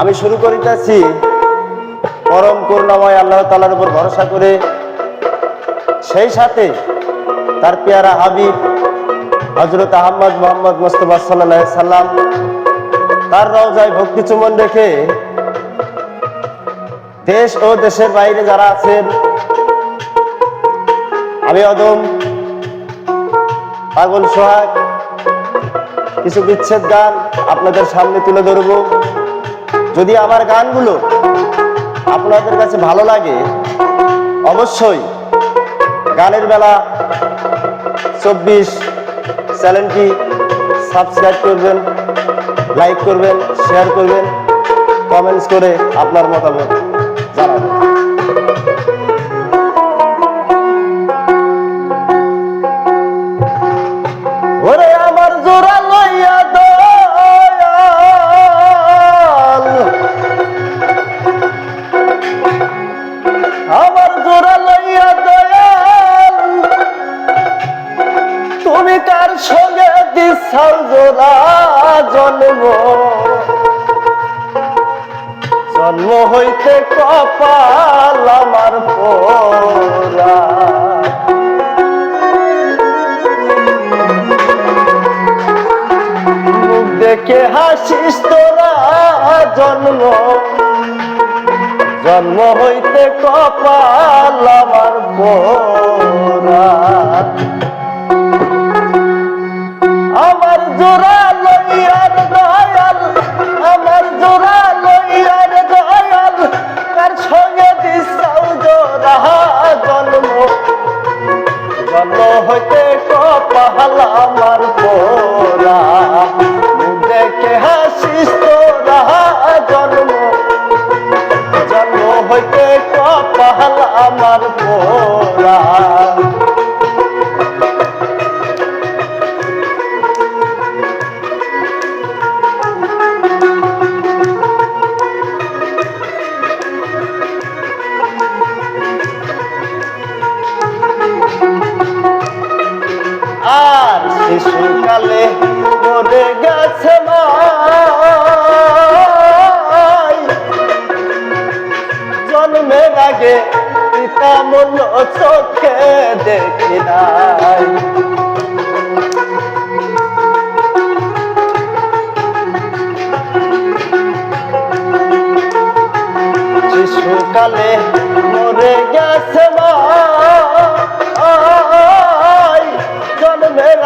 আমি শুরু করিতেছি পরম করুণাময় আল্লাহ তাআলার উপর ভরসা করে। সেই সাথে তার পেয়ারা হাবিব হজরত আহমদ মোহাম্মদ মোস্তফা সাল্লাহ সাল্লাম তার রওজায় ভক্তি চুমন রেখে দেশ ও দেশের বাইরে যারা আছেন আমি অদম, পাগল সোহাগ। কিছু বিচ্ছেদ গান আপনাদের সামনে তুলে ধরব। যদি আমার গানগুলো আপনাদের কাছে ভালো লাগে, অবশ্যই গানের বেলা চব্বিশ চ্যানেলটি সাবস্ক্রাইব করবেন, লাইক করবেন, শেয়ার করবেন, কমেন্টস করে আপনার মতামত জানাবেন। দিছাও জোড়া জন্ম। জন্ম হইতে কপাল আমার পোরা মুখ দেখে হাসিস তোরা জন্ম। জন্ম হইতে কপাল আমার পোরা হইতে কপাল আমার পোরা আর শিশুকালে মরে গেছে জন্মের আগে পিতা মন চোখে দেখি নাই।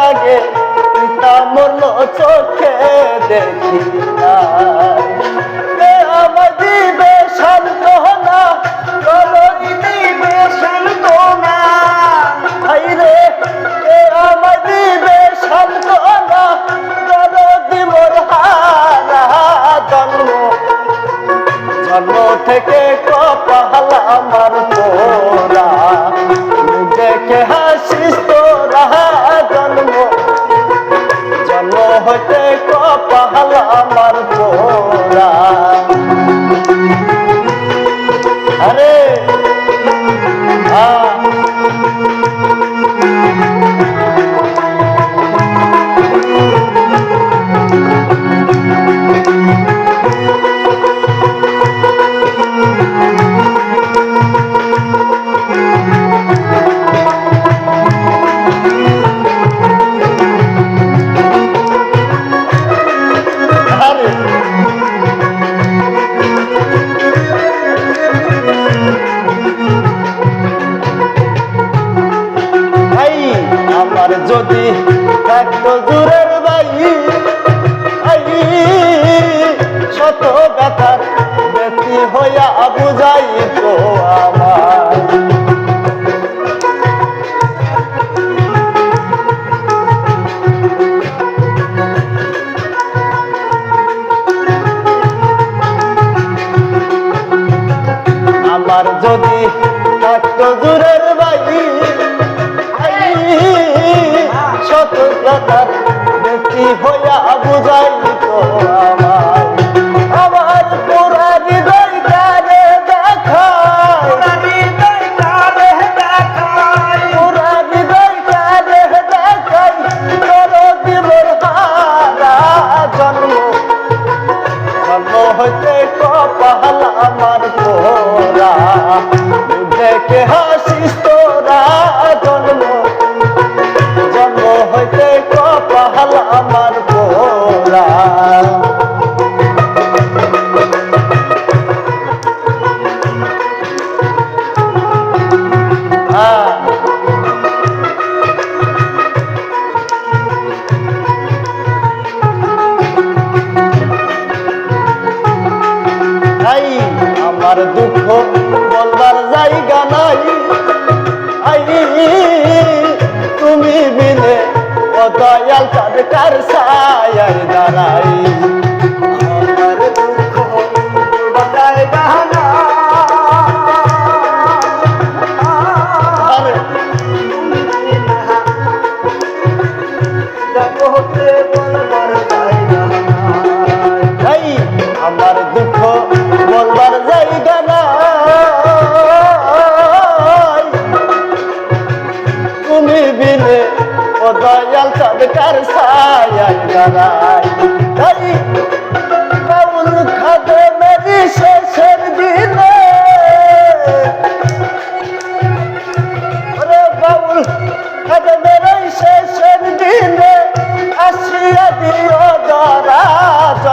আগে পিতা মরল চোখে দেখি না। আমার দিবে শান্ত না হইয়া বুঝাইলি তো আমার। আমার জায়গা নাই। তুমি বিলে দয়াল সরকার সায়ায় দাঁড়ায়?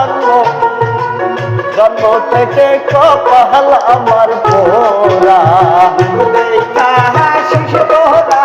থাকো জন্ম থেকে কপাল আমার পোড়া শিশু পোড়া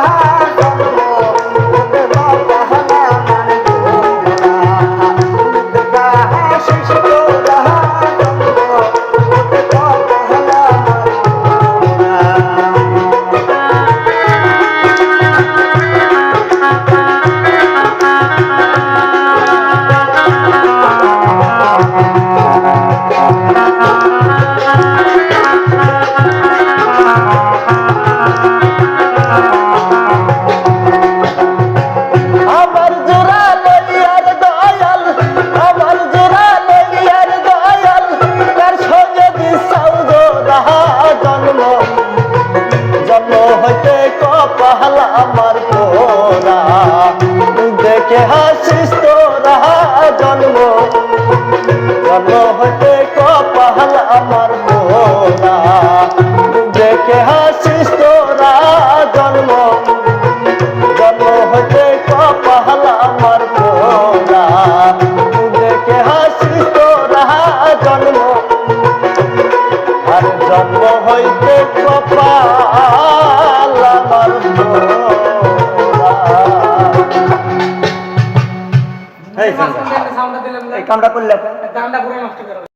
அவட்ட কামড়া করলে কামড়া পুরো নষ্ট করে